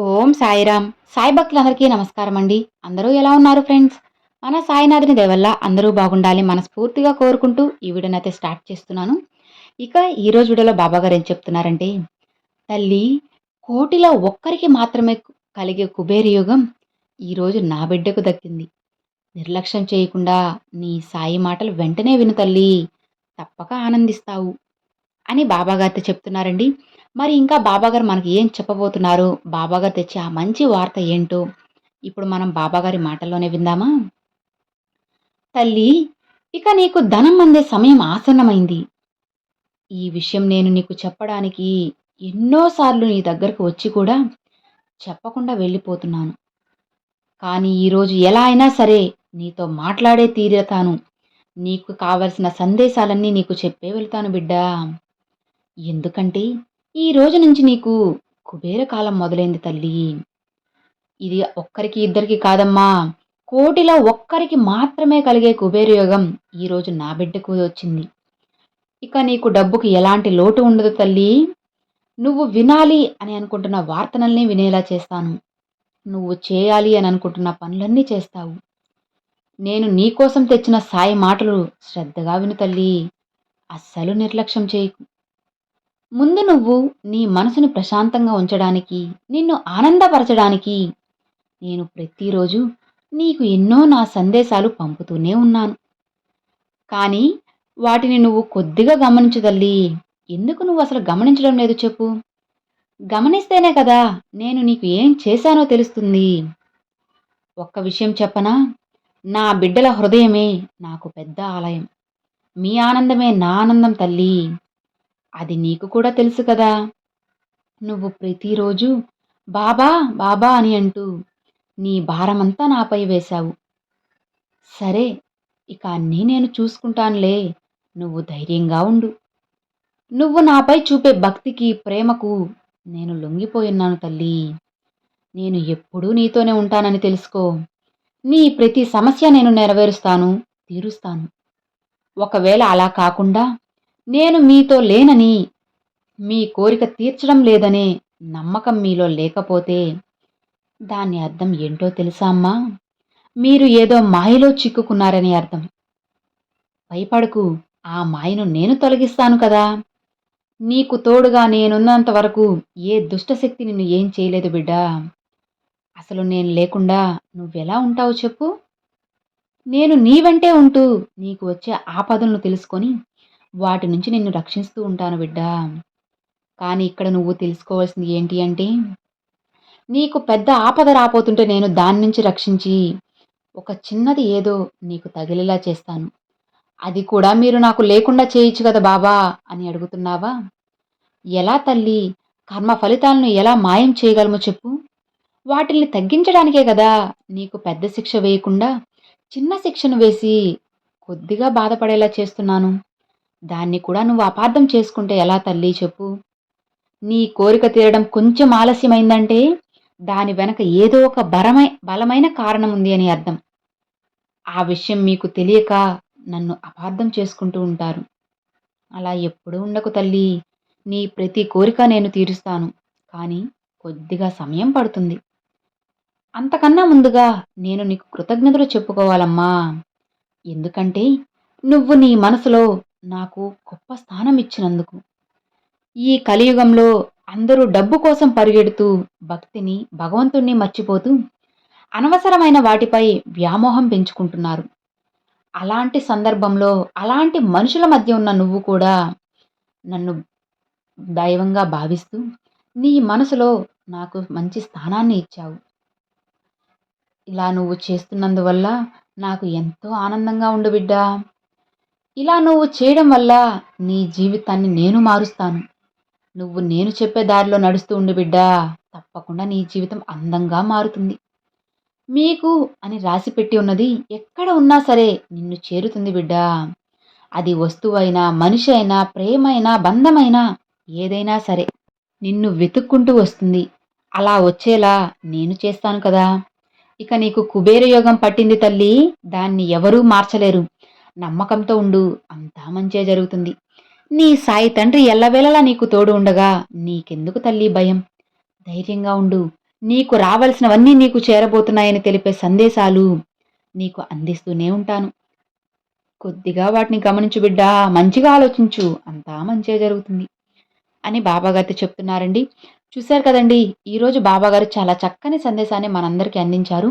ఓం సాయిరామ్. సాయి భక్తులందరికీ నమస్కారం అండి అందరూ ఎలా ఉన్నారు ఫ్రెండ్స్? మన సాయినాథుని దేవల్ల అందరూ బాగుండాలి మనస్ఫూర్తిగా కోరుకుంటూ ఈ వీడియోనైతే స్టార్ట్ చేస్తున్నాను. ఇక ఈరోజు వీడియోలో బాబా గారు ఏం చెప్తున్నారంటే తల్లి కోటిలో ఒక్కరికి మాత్రమే కలిగే కుబేర యుగం ఈరోజు నా బిడ్డకు దక్కింది. నిర్లక్ష్యం చేయకుండా నీ సాయి మాటలు వెంటనే విను తల్లి. తప్పక ఆనందిస్తావు అని బాబాగారితో చెప్తున్నారండి. మరి ఇంకా బాబాగారు మనకి ఏం చెప్పబోతున్నారు? బాబాగారు తెచ్చే ఆ మంచి వార్త ఏంటో? ఇప్పుడు మనం బాబాగారి మాటల్లోనే విందామా? తల్లి ఇక నీకు ధనం అందే సమయం ఆసన్నమైంది. ఈ విషయం నేను నీకు చెప్పడానికి ఎన్నోసార్లు నీ దగ్గరకు వచ్చి కూడా చెప్పకుండా వెళ్ళిపోతున్నాను. కానీ ఈరోజు ఎలా అయినా సరే నీతో మాట్లాడే తీరతాను నీకు కావలసిన సందేశాలన్నీ నీకు చెప్పే వెళ్తాను బిడ్డా. ఎందుకంటే ఈ రోజు నుంచి నీకు కుబేర కాలం మొదలైంది తల్లి. ఇది ఒక్కరికి ఇద్దరికి కాదమ్మా. కోటిలో ఒక్కరికి మాత్రమే కలిగే కుబేర యోగం ఈరోజు నా బిడ్డకు వచ్చింది. ఇక నీకు డబ్బుకి ఎలాంటి లోటు ఉండదు తల్లి. నువ్వు వినాలి అని అనుకుంటున్న వార్తనల్ని వినేలా చేస్తాను. నువ్వు చేయాలి అని అనుకుంటున్న పనులన్నీ చేస్తావు. నేను నీకోసం తెచ్చిన సాయి మాటలు శ్రద్ధగా విను తల్లి. అస్సలు నిర్లక్ష్యం చేయకు. ముందు నువ్వు నీ మనసును ప్రశాంతంగా ఉంచడానికి నిన్ను ఆనందపరచడానికి నేను ప్రతిరోజు నీకు ఎన్నో నా సందేశాలు పంపుతూనే ఉన్నాను. కానీ వాటిని నువ్వు కొద్దిగా గమనించు తల్లి. ఎందుకు నువ్వు అసలు గమనించడం లేదు చెప్పు. గమనిస్తేనే కదా నేను నీకు ఏం చేశానో తెలుస్తుంది. ఒక్క విషయం చెప్పనా? నా బిడ్డల హృదయమే నాకు పెద్ద ఆలయం. మీ ఆనందమే నా ఆనందం తల్లి. అది నీకు కూడా తెలుసు కదా. నువ్వు ప్రతిరోజు బాబా బాబా అని అంటూ నీ భారమంతా నాపై వేశావు. సరే ఇక అన్నీ నేను చూసుకుంటానులే. నువ్వు ధైర్యంగా ఉండు. నువ్వు నాపై చూపే భక్తికి ప్రేమకు నేను లొంగిపోయున్నాను తల్లి. నేను ఎప్పుడూ నీతోనే ఉంటానని తెలుసుకో. నీ ప్రతి సమస్య నేను నెరవేరుస్తాను తీరుస్తాను. ఒకవేళ అలా కాకుండా నేను మీతో లేనని మీ కోరిక తీర్చడం లేదనే నమ్మకం మీలో లేకపోతే దాని అర్థం ఏంటో తెలుసా అమ్మా? మీరు ఏదో మాయలో చిక్కుకున్నారని అర్థం. భయపడకు ఆ మాయను నేను తొలగిస్తాను కదా. నీకు తోడుగా నేనున్నంత వరకు ఏ దుష్టశక్తి నిన్ను ఏం చేయలేదు బిడ్డా. అసలు నేను లేకుండా నువ్వెలా ఉంటావు చెప్పు? నేను నీ వెంటే ఉంటూ నీకు వచ్చే ఆపదలను తెలుసుకొని వాటి నుంచి నిన్ను రక్షిస్తూ ఉంటాను బిడ్డా. కానీ ఇక్కడ నువ్వు తెలుసుకోవాల్సింది ఏంటి అంటే నీకు పెద్ద ఆపద రాపోతుంటే నేను దాని నుంచి రక్షించి ఒక చిన్నది ఏదో నీకు తగిలేలా చేస్తాను. అది కూడా మీరు నాకు లేకుండా చేయొచ్చు కదా బాబా అని అడుగుతున్నావా? ఎలా తల్లి? కర్మ ఫలితాలను ఎలా మాయం చేయగలమో చెప్పు. వాటిల్ని తగ్గించడానికే కదా నీకు పెద్ద శిక్ష వేయకుండా చిన్న శిక్షను వేసి కొద్దిగా బాధపడేలా చేస్తున్నాను. దాన్ని కూడా నువ్వు అపార్థం చేసుకుంటే ఎలా తల్లి చెప్పు. నీ కోరిక తీరడం కొంచెం ఆలస్యమైందంటే దాని వెనక ఏదో ఒక బలమై బలమైన కారణం ఉంది అని అర్థం. ఆ విషయం మీకు తెలియక నన్ను అపార్థం చేసుకుంటూ ఉంటారు. అలా ఎప్పుడూ ఉండకు తల్లి. నీ ప్రతి కోరిక నేను తీరుస్తాను. కానీ కొద్దిగా సమయం పడుతుంది. అంతకన్నా ముందుగా నేను నీకు కృతజ్ఞతలు చెప్పుకోవాలమ్మా. ఎందుకంటే నువ్వు నీ మనసులో నాకు గొప్ప స్థానం ఇచ్చినందుకు ఈ కలియుగంలో అందరూ డబ్బు కోసం పరిగెడుతూ భక్తిని భగవంతుణ్ణి మర్చిపోతూ అనవసరమైన వాటిపై వ్యామోహం పెంచుకుంటున్నారు. అలాంటి సందర్భంలో అలాంటి మనుషుల మధ్య ఉన్న నువ్వు కూడా నన్ను దైవంగా భావిస్తూ నీ మనసులో నాకు మంచి స్థానాన్ని ఇచ్చావు. ఇలా నువ్వు చేస్తున్నందువల్ల నాకు ఎంతో ఆనందంగా ఉండు బిడ్డా. ఇలా నువ్వు చేయడం వల్ల నీ జీవితాన్ని నేను మారుస్తాను. నువ్వు నేను చెప్పే దారిలో నడుస్తూ ఉండు బిడ్డా. తప్పకుండా నీ జీవితం అందంగా మారుతుంది. మీకు అని రాసి పెట్టి ఉన్నది ఎక్కడ ఉన్నా సరే నిన్ను చేరుతుంది బిడ్డా. అది వస్తువైనా మనిషి అయినా ప్రేమైనా బంధమైనా ఏదైనా సరే నిన్ను వెతుక్కుంటూ వస్తుంది. అలా వచ్చేలా నేను చేస్తాను కదా. ఇక నీకు కుబేర యోగం పట్టింది తల్లి. దాన్ని ఎవరూ మార్చలేరు. నమ్మకంతో ఉండు అంతా మంచే జరుగుతుంది. నీ సాయి తండ్రి ఎల్లవేళలా నీకు తోడు ఉండగా నీకెందుకు తల్లి భయం? ధైర్యంగా ఉండు నీకు రావలసినవన్నీ నీకు చేరబోతున్నాయని తెలిపే సందేశాలు నీకు అందిస్తూనే ఉంటాను. కొద్దిగా వాటిని గమనించు బిడ్డా మంచిగా ఆలోచించు అంతా మంచిగా జరుగుతుంది. అని బాబాగారితో చెప్తున్నారండి. చూశారు కదండి ఈరోజు బాబాగారు చాలా చక్కని సందేశాన్ని మనందరికీ అందించారు.